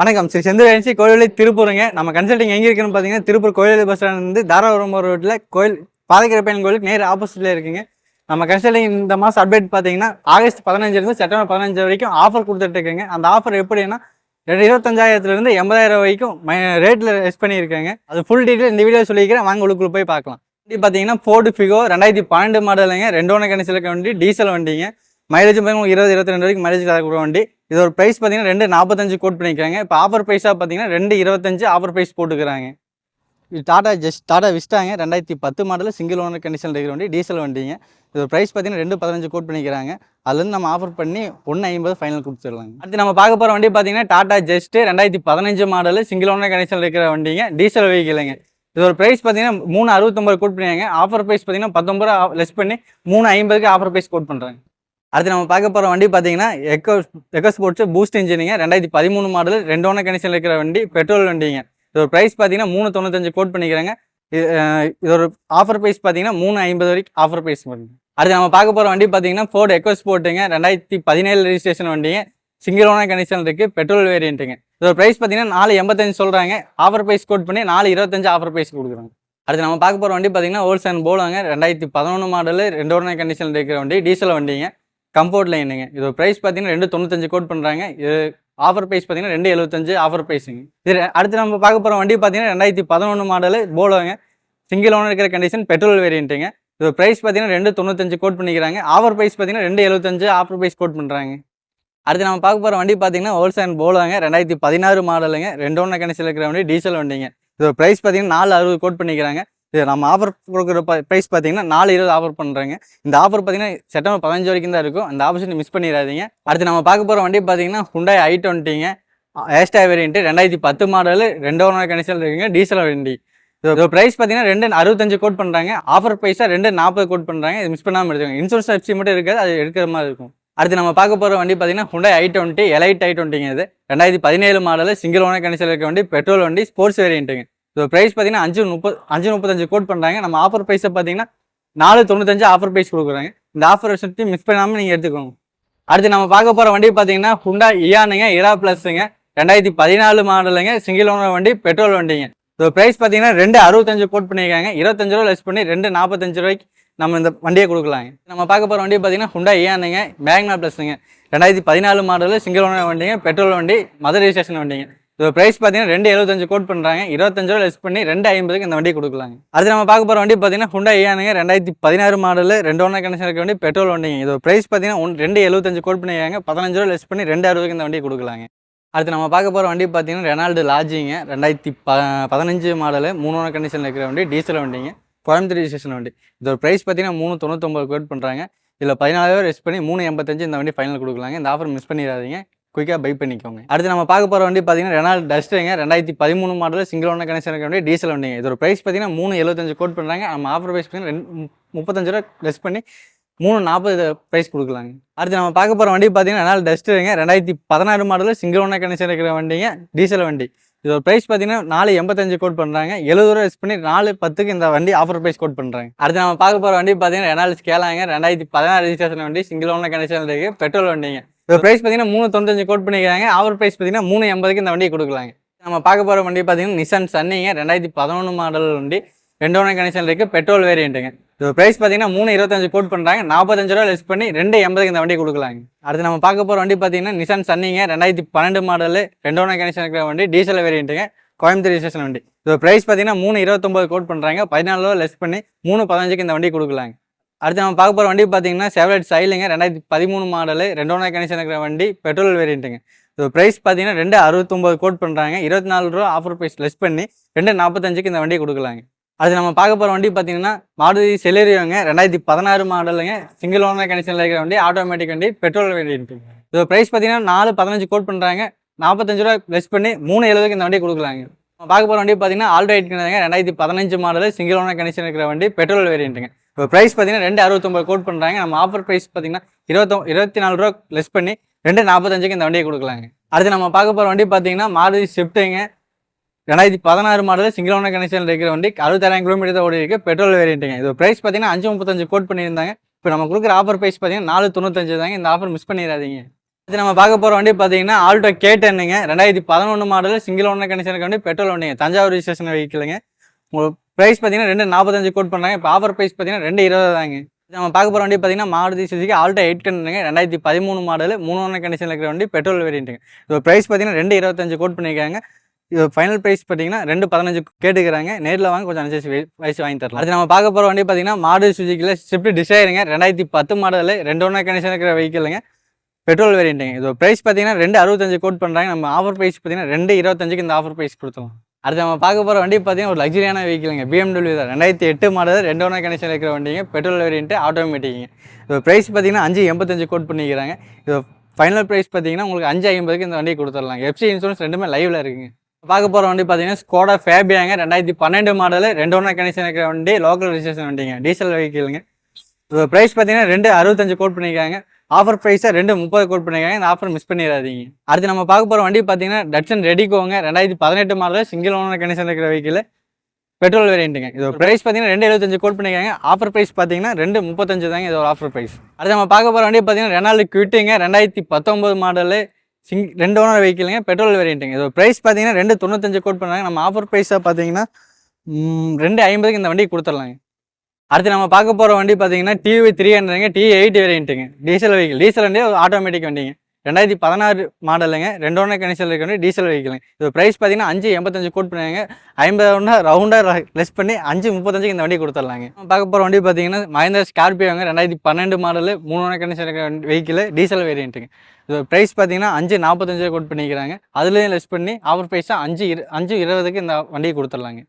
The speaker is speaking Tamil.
வணக்கம். ஸ்ரீ செந்தில் ஏஜென்சி கோயிலை திருப்பூருங்க. நம்ம கன்சல்டிங் எங்கே இருக்குன்னு பார்த்தீங்கன்னா திருப்பூர் கோயில் பஸ் ஸ்டாண்ட் வந்து தாராபுரம் ரோட்டில் கோயில் பாதகிரப்பன் கோயிலுக்கு நேர் ஆப்போசிட்டில் இருக்குங்க. நம்ம கன்சல்டிங் இந்த மாதம் அப்டேட் பார்த்தீங்கன்னா ஆகஸ்ட் பதினஞ்சுலேருந்து செப்டம்பர் பதினஞ்சு வரைக்கும் ஆஃபர் கொடுத்துட்டு இருக்குங்க. அந்த ஆஃபர் எப்படின்னா ரெண்டு இருபத்தஞ்சாயிரத்துலேருந்து எண்பதாயிரம் வரைக்கும் ரேட்டில் ரெஸ்ட் பண்ணியிருக்காங்க. அது ஃபுல் டீட்டெயில் இந்த வீடியோ சொல்லிக்கிறேன் வாங்க உள்ளுக்குள்ள போய் பார்க்கலாம். வண்டி பார்த்தீங்கன்னா ஃபோர்டு ஃபிகோ ரெண்டாயிரத்தி பன்னெண்டு மாடலுங்க ரெண்டோன கணிசில் இருக்க வண்டி டீசல் வண்டிங்க. மைலேஜ் பார்த்தீங்கன்னா இருபது இருபத்தி ரெண்டு வரைக்கும் மைலேஜ் தரக்கூடிய வண்டி. இதோட ப்ரைஸ் பார்த்தீங்கன்னா ரெண்டு நாற்பத்தஞ்சு கோட் பண்ணிக்கிறாங்க. இப்போ ஆஃபர் ப்ரைஸாக பார்த்தீங்கன்னா ரெண்டு இருபத்தஞ்சு ஆஃபர் ப்ரைஸ் போட்டுக்கிறாங்க. இது டாடா ஜஸ்ட் டாடா விஸ்டாங்க ரெண்டாயிரத்தி பத்து மாடலில் சிங்கிள் ஓனர் கண்டிஷன் இருக்கிற வண்டி டீசல் வண்டிங்க. இதோட ப்ரைஸ் பார்த்தீங்கன்னா ரெண்டு பதினஞ்சு கோட் பண்ணிக்கிறாங்க. அதுலேருந்து நம்ம ஆஃபர் பண்ணி ஒன்று ஐம்பது ஃபைனல் கொடுத்துடலாங்க. அடுத்து நம்ம பார்க்க போகிற வண்டி பார்த்தீங்கன்னா டாடா ஜஸ்ட்டு ரெண்டாயிரத்தி பதினஞ்சு மாடல் சிங்கிள் ஓனர் கண்டிஷன் இருக்கிற வண்டிங்க டீசல் வெஹிக்கிளுங்க இதோட ப்ரைஸ் பார்த்தீங்கன்னா மூணு அறுபத்தொம்பது கோட் பண்ணியாங்க ஆஃபர் ப்ரைஸ் பார்த்தீங்கன்னா பத்தொம்பது ரூபா லெஸ் பண்ணி மூணு ஐம்பதுக்கு ஆஃபர் ப்ரைஸ் கோட் பண்ணுறாங்க அடுத்து நம்ம பார்க்க போகிற வண்டி பார்த்தீங்கன்னா எக்கோ எக்கோ ஸ்போர்ட்ஸ் பூஸ்ட் இன்ஜினிங்க ரெண்டாயிரத்தி பதிமூணு மாடல் ரெண்டு ஒன்று இருக்கிற வண்டி பெட்ரோல் வண்டிங்க. இது ஒரு ப்ரைஸ் பார்த்தீங்கன்னா மூணு தொண்ணூத்தஞ்சு கோட் பண்ணிக்கிறாங்க. இது இது ஒரு ஆஃபர் ப்ரைஸ் பார்த்தீங்கன்னா மூணு ஐம்பது வரைக்கும் ஆஃபர் ப்ரைஸ் அடுத்து நம்ம பார்க்க போகிற வண்டி பார்த்தீங்கன்னா ஃபோர்டு எக்கோ ஸ்போர்ட்டுங்க ரெண்டாயிரத்தி பதினேழு ரெஜிஸ்ட்ரேஷன் வண்டிங்க. சிங்கிள் ஓனர் கண்டிஷன் இருக்குது பெட்ரோல் வேரியண்ட்டுங்க இதோட ப்ரைஸ் பார்த்தீங்கன்னா நாலு எண்பத்தஞ்சு சொல்கிறாங்க ஆஃபர் ப்ரைஸ் கோட் பண்ணி நாலு இருபத்தஞ்சு ஆஃபர் ப்ரைஸ் கொடுக்குறாங்க. அடுத்து நம்ம பார்க்க போகிற வண்டி பார்த்தீங்கன்னா ஹோல்சேன் அண்ட் போலாங்க ரெண்டாயிரத்தி பதினொன்று மாடல் ரெண்டு ஓனர் கண்டிஷனில் இருக்கிற வண்டி டீசல் வண்டிங்க. கம்ஃபோர்ட் லைனுங்க இது ப்ரைஸ் பார்த்தீங்கன்னா ரெண்டு தொண்ணூத்தஞ்சு கோட் பண்ணுறாங்க இது ஆஃபர் ப்ரைஸ் பார்த்தீங்கன்னா ரெண்டு எழுபத்தஞ்சு ஆஃபர் ப்ரைஸுங்க இது அடுத்து நம்ம பார்க்க போகிற வண்டி பார்த்தீங்கன்னா ரெண்டாயிரத்தி பதினொன்று மாடல் போலோங்க. சிங்கிள் ஓனர் இருக்கிற கண்டிஷன் பெட்ரோல் வேரியண்ட்டுங்க இது ப்ரைஸ் பார்த்தீங்கன்னா ரெண்டு தொண்ணூத்தஞ்சு கோட் பண்ணிக்கிறாங்க. ஆஃபர் ப்ரைஸ் பார்த்தீங்கன்னா ரெண்டு எழுபத்தஞ்சு ஆஃபர் ப்ரைஸ் கோட் பண்ணுறாங்க அடுத்து நம்ம பார்க்க போகிற வண்டி பார்த்தீங்கன்னா ஹோல்சேன் போலோங்க. ரெண்டாயிரத்தி பதினாறு மாடலுங்க ரெண்டு ஒன்று கண்டிஷன் இருக்கிற வண்டி டீசல் வண்டிங்க. இது ப்ரைஸ் பார்த்தீங்கன்னா நாலு அறுபது கோட் பண்ணிக்கிறாங்க. இது நம்ம ஆஃபர் கொடுக்குற ப்ரைஸ் பார்த்தீங்கன்னா நாலு இருபது ஆஃபர் பண்ணுறாங்க இந்த ஆஃபர் பார்த்தீங்கன்னா செப்டம்பர் பதினஞ்சு வரைக்கும் தான் இருக்கும். அந்த ஆப்பர்ச்சுனிட்டி மிஸ் பண்ணிடாதீங்க. அடுத்து நம்ம பார்க்க போகிற வண்டி பார்த்தீங்கன்னா ஹுண்டாய் ஐ டுவெண்ட்டிங்க ஏஸ்டா வேரியன்ட்டு ரெண்டாயிரத்தி பத்து மாடல் ரெண்டு ஒன்று கண்டிஷன் இருக்குங்க டீசல் வண்டி. இது ப்ரைஸ் பார்த்தீங்கன்னா ரெண்டு அறுபத்தஞ்சு கோட் பண்ணுறாங்க ஆஃபர் ப்ரைஸாக ரெண்டு நாற்பது கோட் பண்ணுறாங்க இது மிஸ் பண்ணாமல் எடுத்துக்கோங்க. இன்சூரன்ஸ் எஃப்சி மட்டும் இருக்காது அது எடுக்கிற மாதிரி இருக்கும். அடுத்து நம்ம பார்க்க போகிற வண்டி பார்த்தீங்கன்னா ஹுண்டை ஐ டுவெண்ட்டி எலைட் ஐ டுவெண்ட்டிங்க இது. ரெண்டாயிரத்தி பதினேழு மாடல் சிங்கிள் ஓனர் கண்டிஷன் இருக்க வண்டி பெட்ரோல் வண்டி ஸ்போர்ட்ஸ் வேரியன்ட்டுங்க இது ப்ரைஸ் பார்த்தீங்கன்னா அஞ்சு முப்பது அஞ்சு முப்பத்தஞ்சு கோட் பண்ணுறாங்க நம்ம ஆஃபர் ப்ரைஸை பார்த்தீங்கன்னா நாலு தொண்ணூத்தஞ்சு ஆஃபர் ப்ரைஸ் கொடுக்குறாங்க. இந்த ஆஃபர் விஷயத்தையும் மிஸ் பண்ணாமல் நீங்கள் எடுத்துக்கோங்க. அடுத்து நம்ம பார்க்க போகிற வண்டி பார்த்தீங்கன்னா ஹுண்டா இயானுங்க இரா ப்ளஸ்ஸுங்க ரெண்டாயிரத்தி பதினாலு மாடலுங்க சிங்கிள் ஓனர் வண்டி பெட்ரோல் வண்டிங்க. இது ப்ரைஸ் பார்த்தீங்கன்னா ரெண்டு அறுபத்தஞ்சு கோட் பண்ணியிருக்காங்க. இருபத்தஞ்சு ரூபா லெஸ் பண்ணி ரெண்டு நாற்பத்தஞ்சு ரூபாய்க்கு நம்ம இந்த வண்டியை கொடுக்கலாங்க. நம்ம பார்க்க போகிற வண்டி பார்த்தீங்கன்னா ஹுண்டா இயானுங்க மேக்னா ப்ளஸ்ஸுங்க ரெண்டாயிரத்தி பதினாலு மாடலு சிங்கிள் ஓனர் வண்டிங்க பெட்ரோல் வண்டி மதுரை ஸ்டேஷன் வண்டிங்க. இது ப்ரைஸ் பார்த்தீங்கன்னா ரெண்டு எழுபத்தஞ்சு கோட் பண்ணுறாங்க இருபத்தஞ்சு ரூபா லெஸ் பண்ணி ரெண்டு ஐம்பதுக்கு இந்த வண்டி கொடுக்கலாங்க. அடுத்து நம்ம பார்க்க போகிற வண்டி பார்த்தீங்கன்னா ஹுண்டா ஏனுங்க ரெண்டாயிரத்தி பதினாறு மாடல் ரெண்டு ஒன்றா கண்டிஷன் இருக்க வண்டி பெட்ரோல் வண்டிங்க. இது ப்ரைஸ் பார்த்தீங்கன்னா ஒன் ரெண்டு எழுபத்தஞ்சு கோட் பண்ணியிருக்காங்க. பதினஞ்சு ரூபா லெஸ் பண்ணி ரெண்டு அறுபதுக்கு இந்த வண்டி கொடுக்கலாங்க. அடுத்து நம்ம பார்க்க போகிற வண்டி பார்த்தீங்கன்னா ரெனால்டு லாஜிங்க ரெண்டாயிரத்தி ப பதினஞ்சு மாடல் மூணு கண்டிஷனில் இருக்கிற வண்டி டீசல் வண்டிங்க. கோயம்புத்தூர் ரெஜிஸ்ட்ரேஷன் வண்டி. இது ஒரு ப்ரைஸ் பார்த்தீங்கன்னா மூணு தொண்ணூத்தொம்பது கோட் பண்ணுறாங்க இதில் பதினாலாயிரம் ரெஸ்ட் பண்ணி மூணு எண்பத்தஞ்சு இந்த வண்டி ஃபைனல் கொடுக்கலாங்க. இந்த ஆஃபர் மிஸ் பண்ணிடாதீங்க. குயிக்காக பை பண்ணிக்கோங்க. அடுத்து நம்ம பார்க்க போகிற வண்டி பார்த்தீங்கன்னா ரெனால்ட் டஸ்ட்டுங்க ரெண்டாயிரத்தி பதிமூணு மாடல் சிங்கிள் ஒன்று கனெக்ஷன் இருக்க வண்டி டீசல் வண்டிங்க. இதோட ப்ரைஸ் பார்த்தீங்கன்னா மூணு எழுபத்தஞ்சு கோட் பண்ணுறாங்க நம்ம ஆஃபர் ப்ரைஸ் பார்த்தீங்கன்னா ரெண்டு முப்பத்தஞ்சு ரூபா லெஸ் பண்ணி மூணு நாற்பது ப்ரைஸ் கொடுக்கலாங்க. அடுத்து நம்ம பார்க்க போகிற வண்டி பார்த்தீங்கன்னா ரெனால்ட் டஸ்ட்டுங்க ரெண்டாயிரத்தி பதினாறு மாடல் சிங்கிள் ஒன்று கனெக்ஷன் இருக்கிற வண்டிங்க டீசல் வண்டி. இதோட ப்ரைஸ் பார்த்தீங்கன்னா நாலு எண்பத்தஞ்சு கோட் பண்ணுறாங்க எழுபது ரூபா லெஸ் பண்ணி நாலு பத்துக்கு இந்த வண்டி ஆஃபர் ப்ரைஸ் கோட் பண்ணுறாங்க அடுத்து நம்ம பார்க்க போகிற வண்டி பார்த்தீங்கன்னா ரெனால்ட் ஸ்கேலாங்க ரெண்டாயிரத்தி பதினாறு ரெஜிஸ்ட்ரேஷன் வண்டி சிங்கிள் ஒன்று கனெக்ஷன் இருக்குது பெட்ரோல் வண்டிங்க. இதோட ப்ரைஸ் பார்த்தீங்கன்னா மூணு தொண்ணூத்தஞ்சு கோட் பண்ணிக்கிறாங்க அவர் ப்ரைஸ் பார்த்தீங்கன்னா மூணு எண்பதுக்கு இந்த வண்டியை கொடுக்கலாங்க. நம்ம பார்க்க போகிற வண்டி பார்த்தீங்கன்னா நிசான் சன்னிங்க ரெண்டாயிரத்தி பதினொன்று மாடல் வண்டி. ரெண்டு ஒன்று கனெக்ஷன் இருக்குது பெட்ரோல் வேரியண்ட்டுங்க இது ப்ரைஸ் பார்த்தீங்கன்னா மூணு இருபத்தஞ்சு கோட் பண்ணுறாங்க நாற்பத்தஞ்சு ரூபா லெஸ் பண்ணி ரெண்டு எண்பதுக்கு இந்த வண்டி கொடுக்கலாங்க. அடுத்து நம்ம பார்க்க போகிற வண்டி பார்த்தீங்கன்னா நிசான் சன்னிங்க ரெண்டாயிரத்தி பன்னெண்டு மாடல் ரெண்டு ஒன்று கனெக்ஷன் இருக்கிற வண்டி. டீசல் வேரியண்ட்டுங்க கோயம்புத்தூர் ஸ்டேஷன் வண்டி. இது ப்ரைஸ் பார்த்தீங்கன்னா மூணு இருபத்தொம்பது கோட் பண்ணுறாங்க பதினாலு ரூபா லெஸ் பண்ணி மூணு பதினஞ்சுக்கு இந்த வண்டி கொடுக்கலாங்க. அடுத்து நம்ம பார்க்க போகிற வண்டி பார்த்தீங்கன்னா சேவலட் சைலுங்க ரெண்டாயிரத்தி பதிமூணு மாடல் ரெண்டு ஒன்றா கனெக்ஷன் இருக்கிற வண்டி. பெட்ரோல் வேரியண்ட்டுங்க இது ப்ரைஸ் பார்த்தீங்கன்னா ரெண்டு அறுபத்தொம்பது கோட் பண்ணுறாங்க இருபத்தி நாலு ரூபா ஆஃபர் ப்ரைஸ் லெஸ் பண்ணி ரெண்டு நாற்பத்தஞ்சுக்கு இந்த வண்டியை கொடுக்கலாங்க. அது நம்ம பார்க்க போகிற வண்டி பார்த்தீங்கன்னா மாருதி செலேரியோங்க ரெண்டாயிரத்தி பதினாறு மாடலுங்க சிங்கிள் ஓனர் கனெக்ஷனில் இருக்கிற வண்டி ஆட்டோமேட்டிக் வண்டி பெட்ரோல் வேரியண்ட்டு இது ப்ரைஸ் பார்த்தீங்கன்னா நாலு பதினஞ்சு கோட் பண்ணுறாங்க நாற்பத்தஞ்சு ரூபா லெஸ் பண்ணி மூணு எழுபதுக்கு இந்த வண்டி கொடுக்கலாங்க. நம்ம பார்க்க போகிற வண்டி பார்த்தீங்கன்னா ஆல்ரைட் ரெண்டாயிரத்தி பதினஞ்சு மாடல் சிங்கிள் ஓனர் கனெக்ஷன் இருக்கிற வண்டி பெட்ரோல் வேரியண்ட்டுங்க இப்போ ப்ரைஸ் பார்த்தீங்கன்னா ரெண்டு அறுபத்தொம்பது கோட் பண்ணுறாங்க நம்ம ஆஃபர் ப்ரைஸ் பார்த்தீங்கன்னா இருபத்தொ இருபத்தி நாலு ரூபா லெஸ் பண்ணி ரெண்டு நாற்பத்தஞ்சுக்கு இந்த வண்டியை கொடுக்கலாங்க. அடுத்து நம்ம பார்க்க போகிற வண்டி பார்த்தீங்கன்னா மாருதி ஸ்விஃப்ட்டுங்க. ரெண்டாயிரத்தி பதினாறு மாடல் சிங்கிள் ஓனர் கனெக்ஷன் இருக்கிற வண்டி. அறுபத்தாயிரம் கிலோமீட்டர் ஓடி இருக்குது பெட்ரோல் வேரியண்ட்டுங்க இது ப்ரைஸ் பார்த்தீங்கன்னா அஞ்சு முப்பத்தஞ்சு கோட் பண்ணியிருந்தாங்க. இப்போ நம்ம கொடுக்குற ஆஃபர் ப்ரைஸ் பார்த்தீங்கன்னா நாலு தொண்ணூத்தஞ்சு தாங்க. இந்த ஆஃபர் மிஸ் பண்ணிடாதீங்க. இது நம்ம பார்க்க போகிற வண்டி பார்த்தீங்கன்னா ஆல்டோ கே டென்னுங்க ரெண்டாயிரத்தி பதினொன்று மாடல் சிங்கிள் ஓனர் கனெக்ஷனுக்கு வண்டி. பெட்ரோல் வண்டிங்க. தஞ்சாவூர் ஸ்டேஷன் வெஹிக்கிளுங்க ப்ரைஸ் பார்த்தீங்கன்னா ரெண்டு நாற்பத்தஞ்சு கோட் பண்ணுறாங்க இப்போ ஆஃபர் ப்ரைஸ் பார்த்தீங்கன்னா ரெண்டு இருபது தாங்க. நம்ம பார்க்க போகிற வண்டி பார்த்தீங்கன்னா மாருதி சுஜிக்கு ஆல்டோ எயிட் டென்னுங்க ரெண்டாயிரத்தி பதிமூணு மாடல் மூணு ஓனர் கண்டிஷனில் இருக்கிற வண்டி பெட்ரோல் வேரியண்ட்டுங்க இப்போ ப்ரைஸ் பார்த்தீங்கன்னா ரெண்டு இருபத்தஞ்சு கோட் பண்ணியிருக்காங்க இது ஃபைனல் ப்ரைஸ் பார்த்தீங்கன்னா ரெண்டு பதினஞ்சு கேட்டுக்கிறாங்க. நேரில் வாங்க கொஞ்சம் அனுசரிச்சு வயசு வாங்கி தரலாம். அது நம்ம பார்க்க போகிற வண்டி பார்த்தீங்கன்னா மாடு சுஜிக்கில் ஸ்விஃப்ட் டிசைருங்க ரெண்டாயிரத்தி பத்து மாடல் ரெண்டு ஒன்றா கண்டிஷன் இருக்கிற வெஹிக்கிளுங்க பெட்ரோல் வேரியண்ட்டுங்க இது ப்ரைஸ் பார்த்தீங்கன்னா ரெண்டு அறுபத்தஞ்சு கோட் பண்ணுறாங்க நம்ம ஆஃபர் ப்ரைஸ் பார்த்தீங்கன்னா ரெண்டு இருபத்தஞ்சுக்கு இந்த ஆஃபர் ப்ரைஸ் கொடுத்துருவோம் அடுத்து நம்ம பார்க்க போகிற வண்டி பார்த்தீங்கன்னா ஒரு லக்ஸரியான வெஹிக்கிளுங்க பிஎம்டபிள்யூ தான். ரெண்டாயிரத்தி எட்டு மாடல் ரெண்டு ஒன்றா கனெக்ஷன் இருக்கிற வண்டிங்க. பெட்ரோல் வேரியன்ட்டு ஆட்டோமேட்டிக்குங்க இது ப்ரைஸ் பார்த்தீங்கன்னா அஞ்சு எண்பத்தஞ்சு கோட் பண்ணிக்கிறாங்க. இது ஃபைனல் ப்ரைஸ் பார்த்தீங்கன்னா உங்களுக்கு அஞ்சு ஐம்பதுக்கு இந்த வண்டியை கொடுத்துடலாம் எஃப்சி இன்சூரன்ஸ் ரெண்டுமே லைவில் இருக்குங்க. பார்க்க போகிற வண்டி பார்த்தீங்கன்னா ஸ்கோடா ஃபேபியாங்க ரெண்டாயிரத்தி பன்னெண்டு மாடல் ரெண்டு ஒன்றா கனெக்ஷன் இருக்கிற வண்டி லோக்கல் ரிஜிஸ்ட்ரேஷன் வண்டிங்க. டீசல் வெஹிக்கிளுங்க இது ப்ரைஸ் பார்த்தீங்கன்னா ரெண்டு அறுபத்தஞ்சு கோட் பண்ணியிருக்காங்க ஆஃபர் ப்ரைஸை ரெண்டு முப்பது கோட் பண்ணிருக்காங்க. இந்த ஆஃபர் மிஸ் பண்ணிடாதீங்க. அடுத்து நம்ம பார்க்க போகிற வண்டி பார்த்தீங்கன்னா டட்சன் ரெடிக்கோங்க ரெண்டாயிரத்தி பதினெட்டு மாடல் சிங்கிள் ஓனர் கண்டிஷன் இருக்கிற வெஹிக்கிள் பெட்ரோல் வேரியண்ட்டுங்க இது ப்ரைஸ் பார்த்தீங்கன்னா ரெண்டு எழுபத்தஞ்சு கோட் பண்ணியிருக்காங்க ஆஃபர் ப்ரைஸ் பார்த்தீங்கன்னா ரெண்டு முப்பத்தஞ்சு தாங்க இது ஒரு ஆஃபர் ப்ரைஸ் அடுத்து நம்ம பார்க்க போகிற வண்டி பார்த்தீங்கன்னா ரெனால்டு குவிட்டுங்க ரெண்டாயிரத்தி பத்தொம்பது மாடலு சிங் ரெண்டு ஓனர் வெஹிக்கிளுங்க பெட்ரோல் வேரியண்ட்டுங்க இது ப்ரைஸ் பார்த்தீங்கன்னா ரெண்டு தொண்ணூத்தஞ்சு கோட் பண்ணுறாங்க நம்ம ஆஃபர் ப்ரைஸாக பார்த்தீங்கன்னா ரெண்டு ஐம்பதுக்கு இந்த வண்டி கொடுத்துடலாங்க. அடுத்து நம்ம பார்க்க போகிற வண்டி பார்த்தீங்கன்னா டிவி த்ரீ ஹண்ட்ரடுங்க டி எயிட் வேரியண்ட்டுங்க டீசல் வெஹிக்கிள் டீசல் வண்டி ஆட்டோமேட்டிக் வண்டிங்க. ரெண்டாயிரத்தி பதினாறு மாடலுங்க ரெண்டு ஒன்றரை கணிசல் இருக்க வண்டி டீசல் வெஹிக்கிளுங்க இது ப்ரைஸ் பார்த்தீங்கன்னா அஞ்சு எண்பத்தஞ்சு கோட் பண்ணுவாங்க ஐம்பது ஒன்றா ரவுண்டாக லெஸ் பண்ணி அஞ்சு முப்பத்தஞ்சுக்கு இந்த வண்டி கொடுத்துடலாங்க. பார்க்க போகிற வண்டி பார்த்தீங்கன்னா மஹேந்திரா ஸ்கார்பியோங்க ரெண்டாயிரத்தி பன்னெண்டு மாடலு மூணு ஒன்றரை கணிசல் இருக்க வெஹிக்கிள் டீசல் வேரியண்ட்டுங்க இது ப்ரைஸ் பார்த்தீங்கன்னா அஞ்சு நாற்பத்தஞ்சு கோட் பண்ணிக்கிறாங்க. அதுலேயும் லெஸ் பண்ணி ஆஃபர் ப்ரைஸாக அஞ்சு இரு அஞ்சு இருபதுக்கு இந்த வண்டியை கொடுத்துடலாங்க.